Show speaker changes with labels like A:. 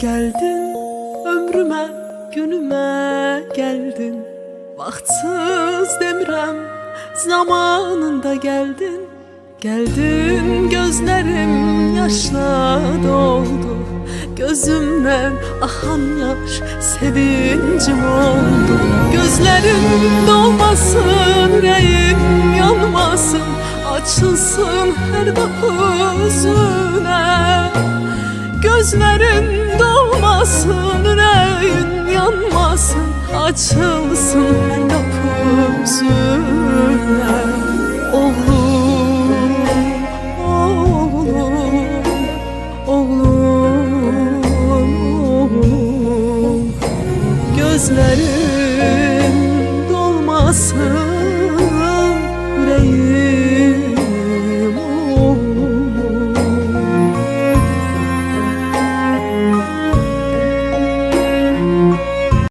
A: Geldin ömrüme, günüme geldin. Vaktsız demirəm, zamanında geldin. Geldin gözlerim yaşla doldu. Gözümden ahan yaş sevincim oldu. Gözlerim dolmasın, yüreğim yanmasın. Açılsın her kapı yüzüne Gözlerin açılsın kapımız Oğlum, oğlum, oğlum, oğlum Gözlerin dolmasın.